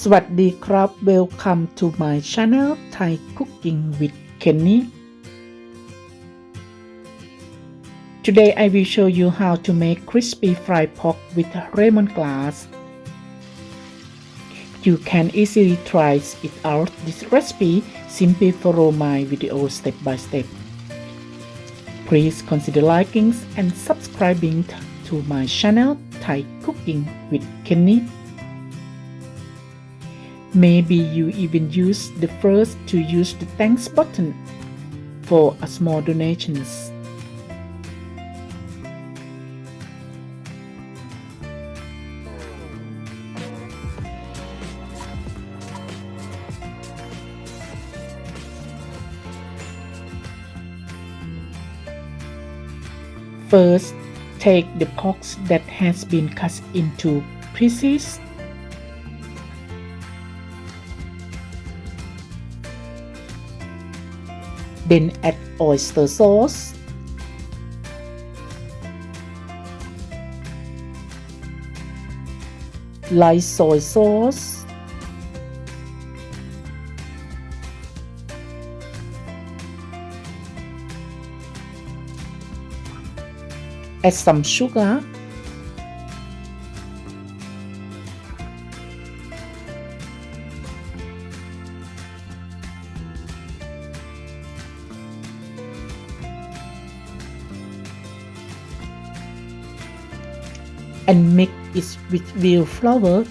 สวัสดีครับ Welcome to my channel Thai Cooking with Kenny Today I will show you how to make crispy fried pork with lemongrass You can easily try it out this recipe simply follow my video step by step Please consider liking and subscribing to my channel Thai Cooking with Kenny Maybe you even use the first to use the thanks button for a small donations. First, take the pork that has been cut into pieces Then add oyster sauce. Light soy sauce. Add some sugar. And make it with veal flour.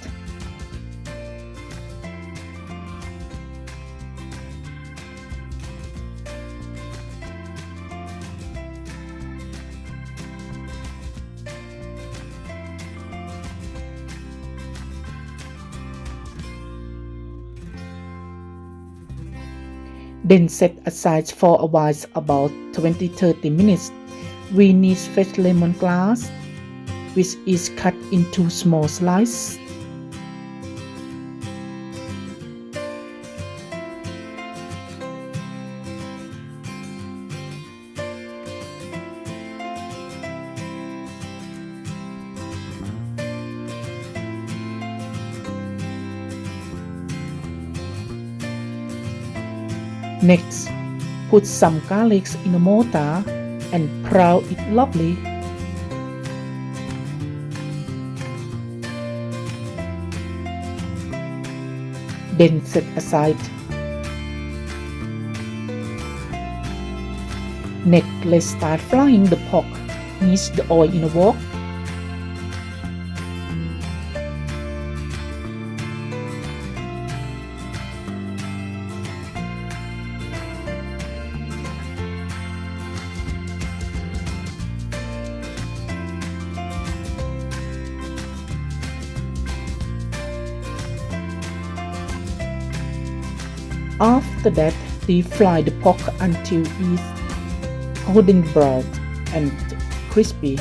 Then set aside for a while about 20-30 minutes. We need fresh lemon lemongrass which is cut into small slices. Next, put some garlic in a mortar and brown it lovely. Then set aside. Next, let's start frying the pork. Mix the oil in a wok. After that, deep fry the pork until it's golden brown and crispy.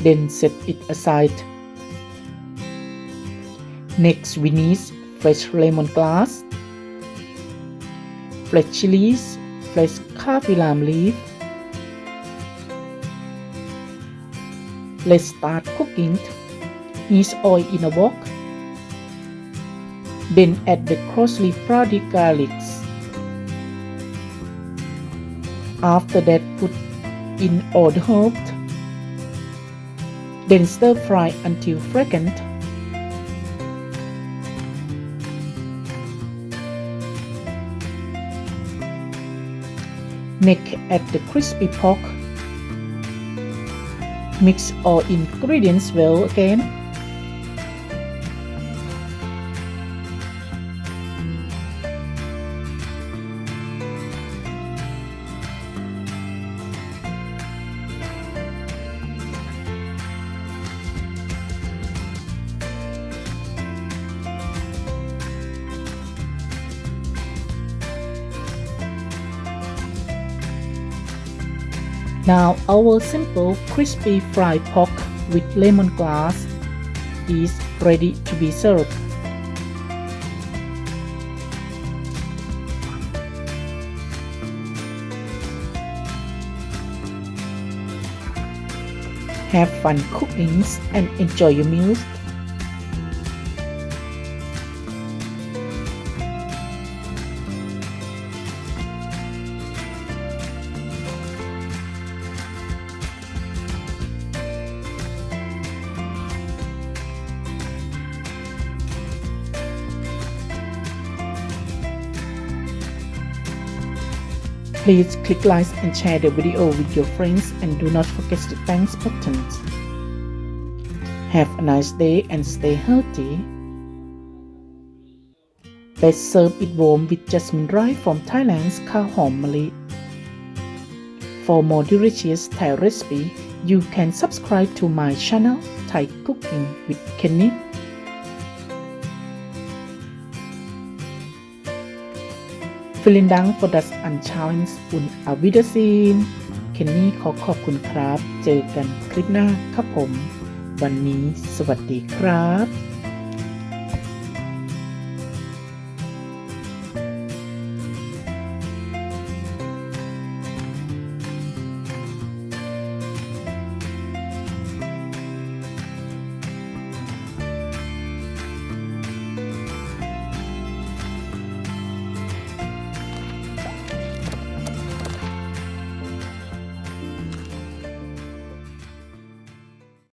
Then set it aside. Next, we need fresh lemon lemongrass, fresh chilies, fresh kaffir lime leaf. Let's start cooking. Heat oil in a wok. Then add the coarsely powdered garlics. After that, put in all the herbs then stir fry until fragrant. Next, add the crispy pork. Mix all ingredients well again. Now our simple crispy fried pork with lemongrass is ready to be served. Have fun cooking and enjoy your meals. Please click like and share the video with your friends and do not forget the thanks button. Have a nice day and stay healthy. Let's serve it warm with jasmine rice from Thailand's Khao Hom Mali. For more delicious Thai recipe, you can subscribe to my channel Thai Cooking with Kenny. Vielen Dank für das Anschauen und auf Wiedersehen เคนนี่ขอขอบคุณครับ เจอกันคลิปหน้าครับผม วันนี้สวัสดีครับ